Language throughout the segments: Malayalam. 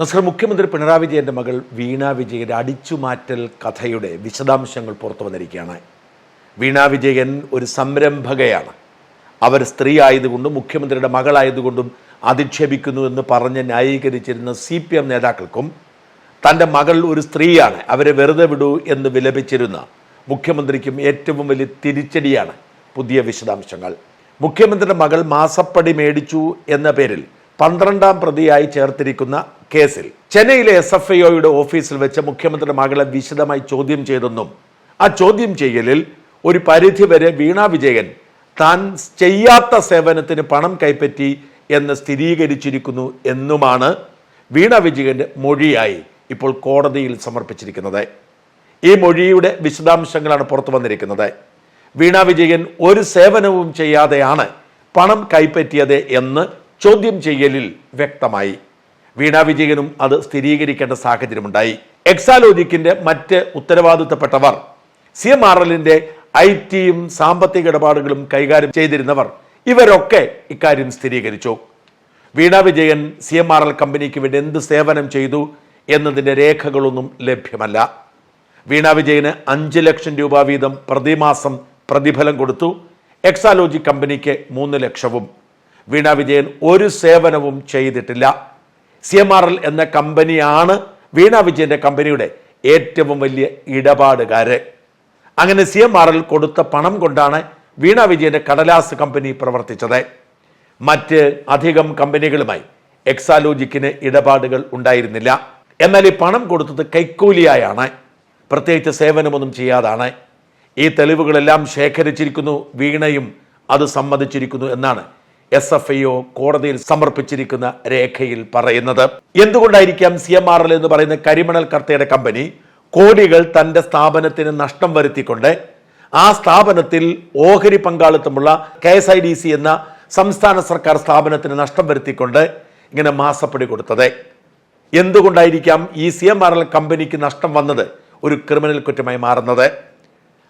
നമസ്കാരം മുഖ്യമന്ത്രി പിണറായി വിജയന്റെ മകൾ വീണ വിജയന്റെ അടിച്ചുമാറ്റൽ കഥയുടെ വിശദാംശങ്ങൾ പുറത്തു വന്നിരിക്കുകയാണ്. വീണ വിജയൻ ഒരു സംരംഭകയാണ്. അവർ സ്ത്രീ ആയതുകൊണ്ടും മുഖ്യമന്ത്രിയുടെ മകളായതുകൊണ്ടും അധിക്ഷേപിക്കുന്നു എന്ന് പറഞ്ഞ് ന്യായീകരിച്ചിരുന്ന സി പി എം നേതാക്കൾക്കും തന്റെ മകൾ ഒരു സ്ത്രീയാണ്. അവരെ വെറുതെ വിടൂ എന്ന് വിലപിച്ചിരുന്ന മുഖ്യമന്ത്രിക്കും ഏറ്റവും വലിയ തിരിച്ചടിയാണ് പുതിയ വിശദാംശങ്ങൾ. മുഖ്യമന്ത്രിയുടെ മകൾ മാസപ്പടി മേടിച്ചു എന്ന പേരിൽ പന്ത്രണ്ടാം പ്രതിയായി ചേർത്തിരിക്കുന്ന കേസിൽ ചെന്നൈയിലെ എസ് എഫ് ഐഒയുടെ ഓഫീസിൽ വെച്ച് മുഖ്യമന്ത്രിയുടെ മകളെ വിശദമായി ചോദ്യം ചെയ്തെന്നും ആ ചോദ്യം ചെയ്യലിൽ ഒരു പരിധിവരെ വീണ വിജയൻ താൻ ചെയ്യാത്ത സേവനത്തിന് പണം കൈപ്പറ്റി എന്ന് സ്ഥിരീകരിച്ചിരിക്കുന്നു എന്നുമാണ് വീണ വിജയന്റെ മൊഴിയായി ഇപ്പോൾ കോടതിയിൽ സമർപ്പിച്ചിരിക്കുന്നത്. ഈ മൊഴിയുടെ വിശദാംശങ്ങളാണ് പുറത്തു വന്നിരിക്കുന്നത്. വീണ വിജയൻ ഒരു സേവനവും ചെയ്യാതെയാണ് പണം കൈപ്പറ്റിയത് എന്ന് ചോദ്യം ചെയ്യലിൽ വ്യക്തമായി. വീണ വിജയനും അത് സ്ഥിരീകരിക്കേണ്ട സാഹചര്യമുണ്ടായി. എക്സാലോജിക്കിന്റെ മറ്റ് ഉത്തരവാദിത്തപ്പെട്ടവർ സി എം ആർ എല്ലിന്റെ ഐ ടിയും സാമ്പത്തിക ഇടപാടുകളും കൈകാര്യം ചെയ്തിരുന്നവർ ഇവരൊക്കെ ഇക്കാര്യം സ്ഥിരീകരിച്ചു. Veena Vijayan C M R L കമ്പനിക്ക് വേണ്ടി എന്ത് സേവനം ചെയ്തു എന്നതിന്റെ രേഖകളൊന്നും ലഭ്യമല്ല. വീണ വിജയന് അഞ്ച് ലക്ഷം രൂപ വീതം പ്രതിമാസം പ്രതിഫലം കൊടുത്തു. എക്സാലോജി കമ്പനിക്ക് മൂന്ന് ലക്ഷവും. വീണ വിജയൻ ഒരു സേവനവും ചെയ്തിട്ടില്ല. സി എം ആർ എൽ എന്ന കമ്പനിയാണ് വീണ വിജയന്റെ കമ്പനിയുടെ ഏറ്റവും വലിയ ഇടപാടുകാരെ. അങ്ങനെ സി എം ആർ എൽ കൊടുത്ത പണം കൊണ്ടാണ് വീണ വിജയന്റെ കടലാസ് കമ്പനി പ്രവർത്തിച്ചത്. മറ്റ് അധികം കമ്പനികളുമായി എക്സാലോജിക്കിന് ഇടപാടുകൾ ഉണ്ടായിരുന്നില്ല. എന്നാൽ ഈ പണം കൊടുത്തത് കൈക്കൂലിയായാണ്. പ്രത്യേകിച്ച് സേവനമൊന്നും ചെയ്യാതാണ്. ഈ തെളിവുകളെല്ലാം ശേഖരിച്ചിരിക്കുന്നു വീണയും അത് സമ്മതിച്ചിരിക്കുന്നു എന്നാണ് എസ് എഫ് ഐ ഒ കോടതിയിൽ സമർപ്പിച്ചിരിക്കുന്ന രേഖയിൽ പറയുന്നത്. എന്തുകൊണ്ടായിരിക്കാം സി എം ആർ എൽ എന്ന് പറയുന്ന കരിമണൽ കർത്തയുടെ കമ്പനി കോടികൾ തന്റെ സ്ഥാപനത്തിന് നഷ്ടം വരുത്തിക്കൊണ്ട് ആ സ്ഥാപനത്തിൽ ഓഹരി പങ്കാളിത്തമുള്ള K S I D C എന്ന സംസ്ഥാന സർക്കാർ സ്ഥാപനത്തിന് നഷ്ടം വരുത്തിക്കൊണ്ട് ഇങ്ങനെ മാസപ്പടി കൊടുത്തത്. എന്തുകൊണ്ടായിരിക്കാം ഈ സി എം ആർ എൽ കമ്പനിക്ക് നഷ്ടം വന്നത് ഒരു ക്രിമിനൽ കുറ്റമായി മാറുന്നത്?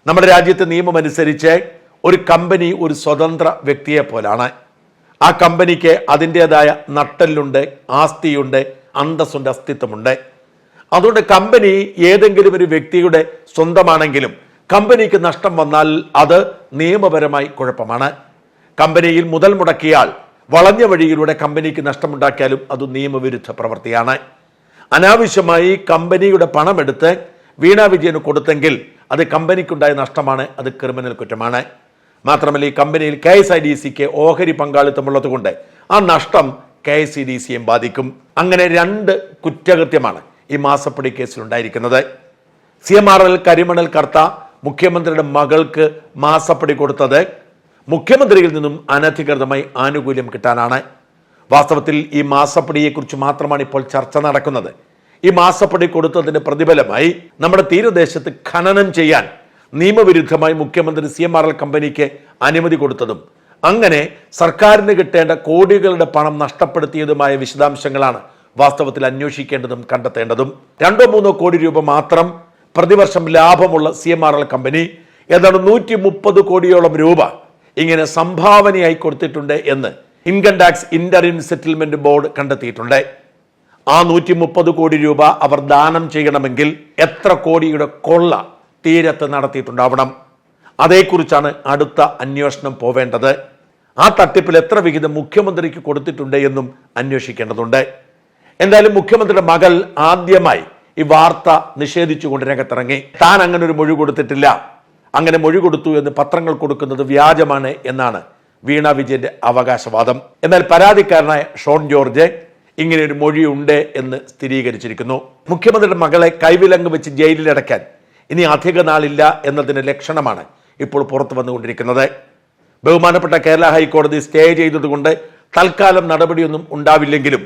നമ്മുടെ രാജ്യത്തെ നിയമം അനുസരിച്ച് ഒരു കമ്പനി ഒരു സ്വതന്ത്ര വ്യക്തിയെ പോലാണ് ആ കമ്പനിക്ക് അതിന്റെതായ നട്ടലുണ്ട് ആസ്തിയുണ്ട് അന്തസ്സുണ്ട് അസ്തിത്വമുണ്ട്. അതുകൊണ്ട് കമ്പനി ഏതെങ്കിലും ഒരു വ്യക്തിയുടെ സ്വന്തമാണെങ്കിലും കമ്പനിക്ക് നഷ്ടം വന്നാൽ അത് നിയമപരമായി കുഴപ്പമാണ്. കമ്പനിയിൽ മുതൽ മുടക്കിയാൽ വളഞ്ഞ വഴിയിലൂടെ കമ്പനിക്ക് നഷ്ടമുണ്ടാക്കിയാലും അത് നിയമവിരുദ്ധ പ്രവൃത്തിയാണ്. അനാവശ്യമായി കമ്പനിയുടെ പണമെടുത്ത് വീണ വിജയന് കൊടുത്തെങ്കിൽ അത് കമ്പനിക്കുണ്ടായ നഷ്ടമാണ് അത് ക്രിമിനൽ കുറ്റമാണ്. മാത്രമല്ല ഈ കമ്പനിയിൽ കെ എസ് ഐ ഡി സിക്ക് ഓഹരി പങ്കാളിത്തമുള്ളത് കൊണ്ട് ആ നഷ്ടം കെ എസ് സി ഡി സിയും ബാധിക്കും. അങ്ങനെ രണ്ട് കുറ്റകൃത്യമാണ് ഈ മാസപ്പടി കേസിൽ ഉണ്ടായിരിക്കുന്നത് സി എം ആർ എൽ കരിമണൽ കർത്ത മുഖ്യമന്ത്രിയുടെ മകൾക്ക് മാസപ്പടി കൊടുത്തത് മുഖ്യമന്ത്രിയിൽ നിന്നും അനധികൃതമായി ആനുകൂല്യം കിട്ടാനാണ്. വാസ്തവത്തിൽ ഈ മാസപ്പടിയെക്കുറിച്ച് മാത്രമാണ് ഇപ്പോൾ ചർച്ച നടക്കുന്നത്. ഈ മാസപ്പടി കൊടുത്തതിന് പ്രതിഫലമായി നമ്മുടെ തീരദേശത്ത് ഖനനം ചെയ്യാൻ നിയമവിരുദ്ധമായി മുഖ്യമന്ത്രി സി എം ആർ എൽ കമ്പനിക്ക് അനുമതി കൊടുത്തതും അങ്ങനെ സർക്കാരിന് കിട്ടേണ്ട കോടികളുടെ പണം നഷ്ടപ്പെടുത്തിയതുമായ വിശദാംശങ്ങളാണ് വാസ്തവത്തിൽ അന്വേഷിക്കേണ്ടതും കണ്ടെത്തേണ്ടതും. രണ്ടോ മൂന്നോ കോടി രൂപ മാത്രം പ്രതിവർഷം ലാഭമുള്ള C M R L company ഏതാണ്ട് നൂറ്റി മുപ്പത് കോടിയോളം രൂപ ഇങ്ങനെ സംഭാവനയായി കൊടുത്തിട്ടുണ്ട് എന്ന് income tax interim settlement board കണ്ടെത്തിയിട്ടുണ്ട്. ആ നൂറ്റി മുപ്പത് കോടി രൂപ അവർ ദാനം ചെയ്യണമെങ്കിൽ എത്ര കോടിയുടെ കൊള്ള തീരത്ത് നടത്തിയിട്ടുണ്ടാവണം അതേക്കുറിച്ചാണ് അടുത്ത അന്വേഷണം പോവേണ്ടത്. ആ തട്ടിപ്പിൽ എത്ര വിഹിതം മുഖ്യമന്ത്രിക്ക് കൊടുത്തിട്ടുണ്ട് എന്നും അന്വേഷിക്കേണ്ടതുണ്ട്. എന്തായാലും മുഖ്യമന്ത്രിയുടെ മകൾ ആദ്യമായി ഈ വാർത്ത നിഷേധിച്ചുകൊണ്ട് രംഗത്തിറങ്ങി. താൻ അങ്ങനെ ഒരു മൊഴി കൊടുത്തിട്ടില്ല. അങ്ങനെ മൊഴി കൊടുത്തു എന്ന് പത്രങ്ങൾ കൊടുക്കുന്നത് വ്യാജമാണ് എന്നാണ് വീണ വിജയന്റെ അവകാശവാദം. എന്നാൽ പരാതിക്കാരനായ ഷോൺ ജോർജ് ഇങ്ങനെ ഒരു മൊഴിയുണ്ട് എന്ന് സ്ഥിരീകരിച്ചിരിക്കുന്നു. മുഖ്യമന്ത്രിയുടെ മകളെ കൈവിലങ്ങ് വെച്ച് ജയിലിലടയ്ക്കാൻ ഇനി അധിക നാളില്ല എന്നതിന് ലക്ഷണമാണ് ഇപ്പോൾ പുറത്തു വന്നുകൊണ്ടിരിക്കുന്നത്. ബഹുമാനപ്പെട്ട കേരള ഹൈക്കോടതി സ്റ്റേ ചെയ്തതുകൊണ്ട് തൽക്കാലം നടപടിയൊന്നും ഉണ്ടാവില്ലെങ്കിലും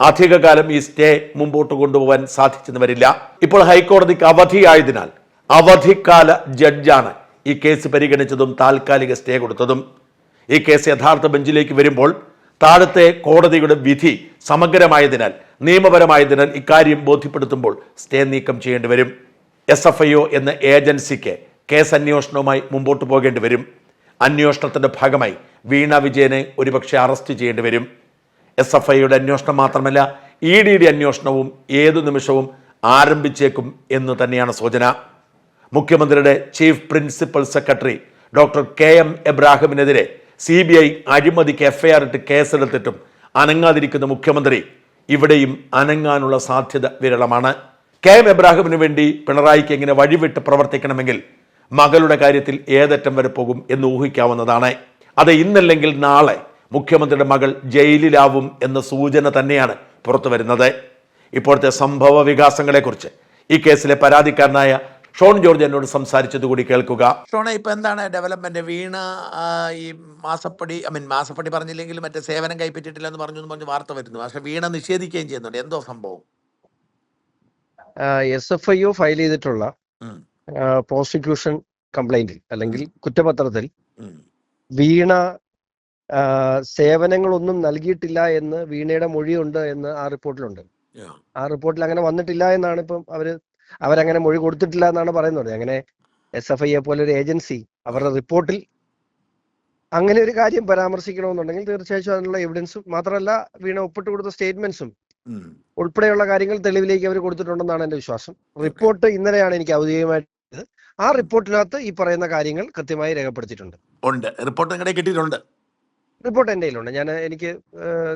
അധികകാലം ഈ സ്റ്റേ മുമ്പോട്ട് കൊണ്ടുപോകാൻ സാധിച്ചെന്ന് വരില്ല ഇപ്പോൾ ഹൈക്കോടതിക്ക് അവധിയായതിനാൽ അവധിക്കാല ജഡ്ജാണ് ഈ കേസ് പരിഗണിച്ചതും താൽക്കാലിക സ്റ്റേ കൊടുത്തതും. ഈ കേസ് യഥാർത്ഥ ബെഞ്ചിലേക്ക് വരുമ്പോൾ താഴത്തെ കോടതിയുടെ വിധി സമഗ്രമായതിനാൽ നിയമപരമായതിനാൽ ഇക്കാര്യം ബോധ്യപ്പെടുത്തുമ്പോൾ സ്റ്റേ നീക്കം ചെയ്യേണ്ടി വരും എസ് എഫ് ഐ ഒ എന്ന ഏജൻസിക്ക് കേസ് അന്വേഷണവുമായി മുമ്പോട്ട് പോകേണ്ടി വരും. അന്വേഷണത്തിന്റെ ഭാഗമായി വീണ വിജയനെ ഒരുപക്ഷെ അറസ്റ്റ് ചെയ്യേണ്ടി വരും. എസ് എഫ് ഐയുടെ അന്വേഷണം മാത്രമല്ല ഇ ഡിയുടെ അന്വേഷണവും ഏതു നിമിഷവും ആരംഭിച്ചേക്കും എന്ന് തന്നെയാണ് സൂചന. മുഖ്യമന്ത്രിയുടെ chief principal secretary doctor K M എബ്രാഹിമിനെതിരെ C B I അഴിമതിക്ക് എഫ്ഐആർ ഇട്ട് കേസെടുത്തിട്ടും അനങ്ങാതിരിക്കുന്ന മുഖ്യമന്ത്രി ഇവിടെയും അനങ്ങാനുള്ള സാധ്യത വിരളമാണ്. കെ എം എബ്രാഹിമിന് വേണ്ടി പിണറായിക്ക് എങ്ങനെ വഴിവിട്ട് പ്രവർത്തിക്കണമെങ്കിൽ മകളുടെ കാര്യത്തിൽ ഏതറ്റം വരെ പോകും എന്ന് ഊഹിക്കാവുന്നതാണ്. അത് ഇന്നല്ലെങ്കിൽ നാളെ മുഖ്യമന്ത്രിയുടെ മകൾ ജയിലിലാവും എന്ന സൂചന തന്നെയാണ് പുറത്തു വരുന്നത്. ഇപ്പോഴത്തെ സംഭവ വികാസങ്ങളെക്കുറിച്ച് ഈ കേസിലെ പരാതിക്കാരനായ ഷോൺ ജോർജ് എന്നോട് സംസാരിച്ചത് കൂടി കേൾക്കുക. ഷോണ ഇപ്പൊ എന്താണ് ഡെവലപ്മെന്റ്? വീണ ഈ മാസപ്പടി ഐ മീൻ മാസപ്പടി പറഞ്ഞില്ലെങ്കിലും മറ്റേ സേവനം കൈപ്പറ്റിട്ടില്ല എന്ന് പറഞ്ഞു എന്ന് വാർത്ത വരുന്നു. പക്ഷെ വീണ നിഷേധിക്കുകയും ചെയ്യുന്നുണ്ട്. എന്തോ സംഭവം? S F I O file ചെയ്തിട്ടുള്ള. പ്രോസിക്യൂഷൻ കംപ്ലൈന്റിൽ അല്ലെങ്കിൽ കുറ്റപത്രത്തിൽ വീണ സേവനങ്ങളൊന്നും നൽകിയിട്ടില്ല എന്ന് വീണയുടെ മൊഴിയുണ്ട് എന്ന് ആ റിപ്പോർട്ടിലുണ്ട്. ആ റിപ്പോർട്ടിൽ അങ്ങനെ വന്നിട്ടില്ല എന്നാണ് ഇപ്പം അവർ അവരങ്ങനെ മൊഴി കൊടുത്തിട്ടില്ല എന്നാണ് പറയുന്നത് അങ്ങനെ എസ് എഫ് ഐയെ പോലെ ഒരു ഏജൻസി അവരുടെ റിപ്പോർട്ടിൽ അങ്ങനെ ഒരു കാര്യം പരാമർശിക്കണമെന്നുണ്ടെങ്കിൽ തീർച്ചയായും അതിനുള്ള എവിഡൻസും മാത്രമല്ല വീണ ഒപ്പിട്ട് കൊടുത്ത സ്റ്റേറ്റ്മെന്റ്സും. ഉൾപ്പെടെയുള്ള കാര്യങ്ങൾ തെളിവിലേക്ക് അവർ കൊടുത്തിട്ടുണ്ടെന്നാണ് എന്റെ വിശ്വാസം. റിപ്പോർട്ട് ഇന്നലെയാണ് എനിക്ക് ഔദ്യോഗികമായിട്ട് ആ റിപ്പോർട്ടിനകത്ത് ഈ പറയുന്ന കാര്യങ്ങൾ കൃത്യമായി രേഖപ്പെടുത്തിയിട്ടുണ്ട്. ഉണ്ട്. റിപ്പോർട്ട് നിങ്ങളുടെ കിട്ടിയിട്ടുണ്ട്? റിപ്പോർട്ട് എന്റെ കയ്യിലുണ്ട്. ഞാൻ എനിക്ക്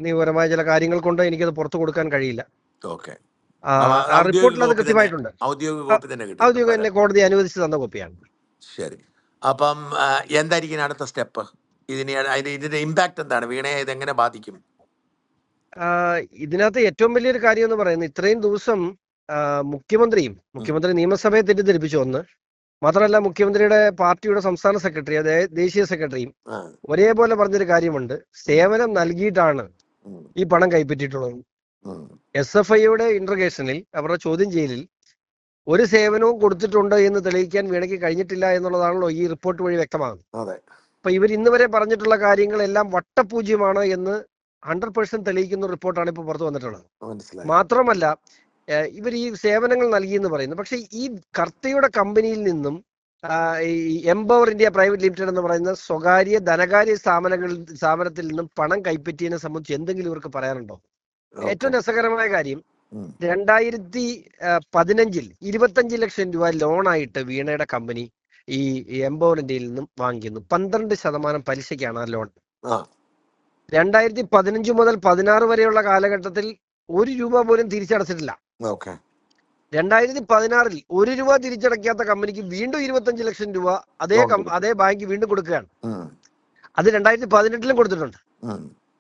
നിയമപരമായ ചില കാര്യങ്ങൾ കൊണ്ട് എനിക്കത് പുറത്തു കൊടുക്കാൻ കഴിയില്ല. ഓക്കെ. ആ, റിപ്പോർട്ടിൽ അത് കൃത്യമായിട്ടുണ്ട്. ഔദ്യോഗിക എന്നെ കോടതി അനുവദിച്ച് തന്ന കോപ്പിയാണ്. ശരി. അപ്പം എന്തായിരിക്കും അടുത്ത സ്റ്റെപ്പ്? ഇതിന് അതിന്റെ ഇതിന്റെ ഇമ്പാക്ട് എന്താണ്? വീണയെ ഇത് എങ്ങനെ ബാധിക്കും? ഇതിനകത്ത് ഏറ്റവും വലിയൊരു കാര്യം എന്ന് പറയുന്നത് ഇത്രയും ദിവസം മുഖ്യമന്ത്രിയും മുഖ്യമന്ത്രി നിയമസഭയെ തെറ്റിദ്ധരിപ്പിച്ചു. ഒന്ന് മാത്രമല്ല മുഖ്യമന്ത്രിയുടെ പാർട്ടിയുടെ സംസ്ഥാന സെക്രട്ടറി അതായത് ദേശീയ സെക്രട്ടറിയും ഒരേപോലെ പറഞ്ഞൊരു കാര്യമുണ്ട്. സേവനം നൽകിയിട്ടാണ് ഈ പണം കൈപ്പറ്റിയിട്ടുള്ളത്. എസ് എഫ് ഐയുടെ ഇന്റർഗേഷനിൽ അവരുടെ ചോദ്യം ചെയ്യലിൽ ഒരു സേവനവും കൊടുത്തിട്ടുണ്ട് എന്ന് തെളിയിക്കാൻ വീണയ്ക്ക് കഴിഞ്ഞിട്ടില്ല എന്നുള്ളതാണല്ലോ ഈ റിപ്പോർട്ട് വഴി വ്യക്തമാകുന്നത്. അപ്പൊ ഇവർ ഇന്ന് വരെ പറഞ്ഞിട്ടുള്ള കാര്യങ്ങളെല്ലാം വട്ടപൂജ്യമാണ് എന്ന് ഹൺഡ്രഡ് പേഴ്സെന്റ് തെളിയിക്കുന്ന റിപ്പോർട്ടാണ് ഇപ്പോൾ പുറത്തു വന്നിട്ടുള്ളത്. മാത്രമല്ല ഇവർ ഈ സേവനങ്ങൾ നൽകി എന്ന് പറയുന്നു. പക്ഷേ ഈ കർത്തയുടെ കമ്പനിയിൽ നിന്നും എംപവർ ഇന്ത്യ പ്രൈവറ്റ് ലിമിറ്റഡ് എന്ന് പറയുന്ന സ്വകാര്യ ധനകാര്യ സ്ഥാപനങ്ങളിൽ സ്ഥാപനത്തിൽ നിന്നും പണം കൈപ്പറ്റിയതിനെ സംബന്ധിച്ച് എന്തെങ്കിലും ഇവർക്ക് പറയാനുണ്ടോ? ഏറ്റവും രസകരമായ കാര്യം. രണ്ടായിരത്തി പതിനഞ്ചിൽ ഇരുപത്തഞ്ച് ലക്ഷം രൂപ ലോണായിട്ട് വീണയുടെ കമ്പനി ഈ എംപവർ ഇന്ത്യയിൽ നിന്നും വാങ്ങിക്കുന്നു. പന്ത്രണ്ട് ശതമാനം പലിശയ്ക്കാണ് ആ ലോൺ. രണ്ടായിരത്തി പതിനഞ്ച് മുതൽ പതിനാറ് വരെയുള്ള കാലഘട്ടത്തിൽ ഒരു രൂപ പോലും തിരിച്ചടച്ചിട്ടില്ല. രണ്ടായിരത്തി പതിനാറിൽ ഒരു രൂപ തിരിച്ചടക്കാത്ത കമ്പനിക്ക് വീണ്ടും ഇരുപത്തഞ്ച് ലക്ഷം രൂപ അതേ. അതേ ബാങ്ക് വീണ്ടും കൊടുക്കുകയാണ്. അത് രണ്ടായിരത്തി പതിനെട്ടിലും കൊടുത്തിട്ടുണ്ട്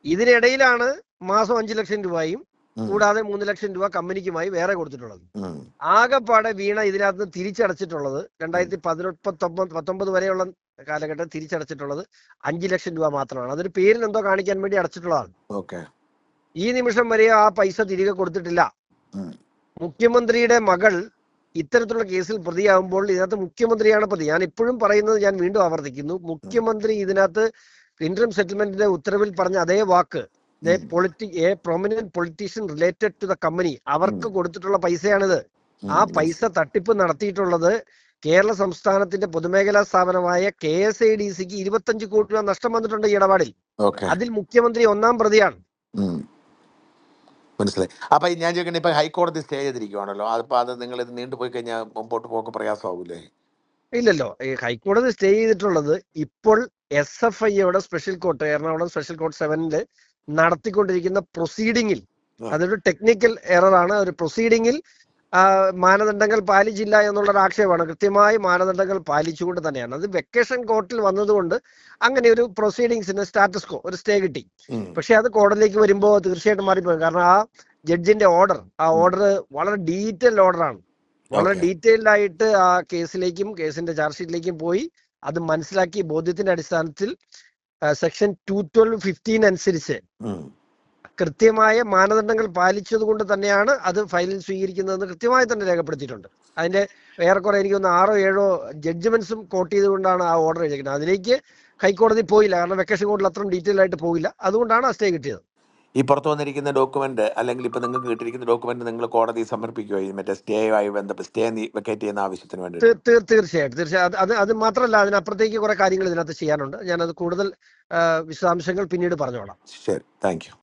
ഇതിനിടയിലാണ് മാസം അഞ്ചു ലക്ഷം രൂപയും. കൂടാതെ മൂന്ന് ലക്ഷം രൂപ കമ്പനിക്കുമായി വേറെ കൊടുത്തിട്ടുള്ളത്. ആകെപ്പാടെ വീണ ഇതിനകത്ത് തിരിച്ചടച്ചിട്ടുള്ളത് രണ്ടായിരത്തി പതിനെട്ട് പത്തൊമ്പത് പത്തൊമ്പത് വരെയുള്ള കാലഘട്ടം തിരിച്ചടച്ചിട്ടുള്ളത് അഞ്ചു ലക്ഷം രൂപ മാത്രമാണ്. അതൊരു പേരിൽ എന്തോ കാണിക്കാൻ വേണ്ടി അടച്ചിട്ടുള്ളതാണ്. ഓക്കെ. ഈ നിമിഷം വരെ ആ പൈസ തിരികെ കൊടുത്തിട്ടില്ല. മുഖ്യമന്ത്രിയുടെ മകൾ ഇത്തരത്തിലുള്ള കേസിൽ പ്രതിയാകുമ്പോൾ ഇതിനകത്ത് മുഖ്യമന്ത്രിയാണ് പ്രതി. ഞാൻ ഇപ്പോഴും പറയുന്നത് ഞാൻ വീണ്ടും ആവർത്തിക്കുന്നു. മുഖ്യമന്ത്രി ഇതിനകത്ത് ഇന്റർ സെറ്റിൽമെന്റിന്റെ ഉത്തരവിൽ പറഞ്ഞ അതേ വാക്ക്. A prominent politician related to the company അവർക്ക് കൊടുത്തിട്ടുള്ള പൈസയാണിത്. ആ പൈസ തട്ടിപ്പ് നടത്തിയിട്ടുള്ളത് കേരള സംസ്ഥാനത്തിന്റെ പൊതുമേഖലാ സ്ഥാപനമായ കെ എസ് ഐ ഡി സിക്ക് ഇരുപത്തഞ്ച് കോടി രൂപ നഷ്ടം വന്നിട്ടുണ്ട് ഈ ഇടപാടിൽ. അതിൽ മുഖ്യമന്ത്രി ഒന്നാം പ്രതിയാണ്. മനസ്സിലായി. അപ്പൊ ഞാൻ ചോദിക്കണേ ഇപ്പൊ ഹൈക്കോടതി സ്റ്റേ ചെയ്തിരിക്കുവാണല്ലോ. അതിപ്പോ അത് നിങ്ങൾ ഇത് നീണ്ടുപോയി കഴിഞ്ഞാൽ മുമ്പോട്ട് പോക്ക് പ്രയാസമാവൂലേ? ഇല്ലല്ലോ. ഹൈക്കോടതി സ്റ്റേ ചെയ്തിട്ടുള്ളത് ഇപ്പോൾ എസ് എഫ് ഐയുടെ special court Ernakulam special court സെവനിൽ നടത്തിക്കൊണ്ടിരിക്കുന്ന പ്രൊസീഡിങ്ങിൽ അതൊരു ടെക്നിക്കൽ എററാണ് ഒരു പ്രൊസീഡിങ്ങിൽ മാനദണ്ഡങ്ങൾ പാലിച്ചില്ല എന്നുള്ള ഒരു ആക്ഷേപമാണ്. കൃത്യമായി മാനദണ്ഡങ്ങൾ പാലിച്ചുകൊണ്ട് തന്നെയാണ്. അത് വെക്കേഷൻ കോർട്ടിൽ വന്നതുകൊണ്ട് അങ്ങനെ ഒരു പ്രൊസീഡിങ്സിന് സ്റ്റാറ്റസ് കോ ഒരു സ്റ്റേ കിട്ടി. പക്ഷെ അത് കോടതിയിലേക്ക് വരുമ്പോൾ തീർച്ചയായിട്ടും മാറിപ്പോയി കാരണം ആ ജഡ്ജിന്റെ ഓർഡർ ആ ഓർഡർ വളരെ ഡീറ്റെയിൽഡ് ഓർഡറാണ് വളരെ. ഡീറ്റെയിൽഡ് ആയിട്ട് ആ കേസിലേക്കും കേസിന്റെ ചാർജ് ഷീറ്റിലേക്കും പോയി അത് മനസ്സിലാക്കി ബോധ്യത്തിന്റെ അടിസ്ഥാനത്തിൽ സെക്ഷൻ ടു ട്വൽവ് ഫിഫ്റ്റീൻ അനുസരിച്ച് കൃത്യമായ മാനദണ്ഡങ്ങൾ പാലിച്ചത് കൊണ്ട് തന്നെയാണ് അത് ഫയലിൽ സ്വീകരിക്കുന്നതെന്ന് കൃത്യമായി തന്നെ രേഖപ്പെടുത്തിയിട്ടുണ്ട്. അതിന്റെ ഏറെക്കുറെ എനിക്ക് ഒന്ന് ആറോ ഏഴോ ജഡ്ജ്മെന്റ്സും കോട്ട് ചെയ്തുകൊണ്ടാണ് ആ ഓർഡർ എഴുതിയിരിക്കുന്നത്. അതിലേക്ക് ഹൈക്കോടതി പോയില്ല. കാരണം വെക്കേഷൻ കോർട്ടിൽ അത്രയും ഡീറ്റെയിൽ ആയിട്ട് പോയില്ല. അതുകൊണ്ടാണ് ആ സ്റ്റേ കിട്ടിയത്. ഈ പുറത്തു വന്നിരിക്കുന്ന ഡോക്യുമെന്റ് അല്ലെങ്കിൽ ഇപ്പൊ നിങ്ങൾക്ക് കിട്ടിയിരിക്കുന്ന ഡോക്യുമെന്റ് നിങ്ങൾ കോടതി സമർപ്പിക്കുകയോ ഈ മറ്റേ സ്റ്റേയുമായി ബന്ധപ്പെട്ട് സ്റ്റേ വെക്കേറ്റ് ചെയ്യുന്ന ആവശ്യത്തിന് വേണ്ടി തീർച്ചയായിട്ടും തീർച്ചയായിട്ടും. തീർച്ചയായും അത് അത് മാത്രമല്ല അതിനപ്പുറത്തേക്ക് കുറെ കാര്യങ്ങൾ ഇതിനകത്ത് ചെയ്യാനുണ്ട്. ഞാനത് കൂടുതൽ വിശദാംശങ്ങൾ പിന്നീട് പറഞ്ഞോളാം. ശരി. Thank you.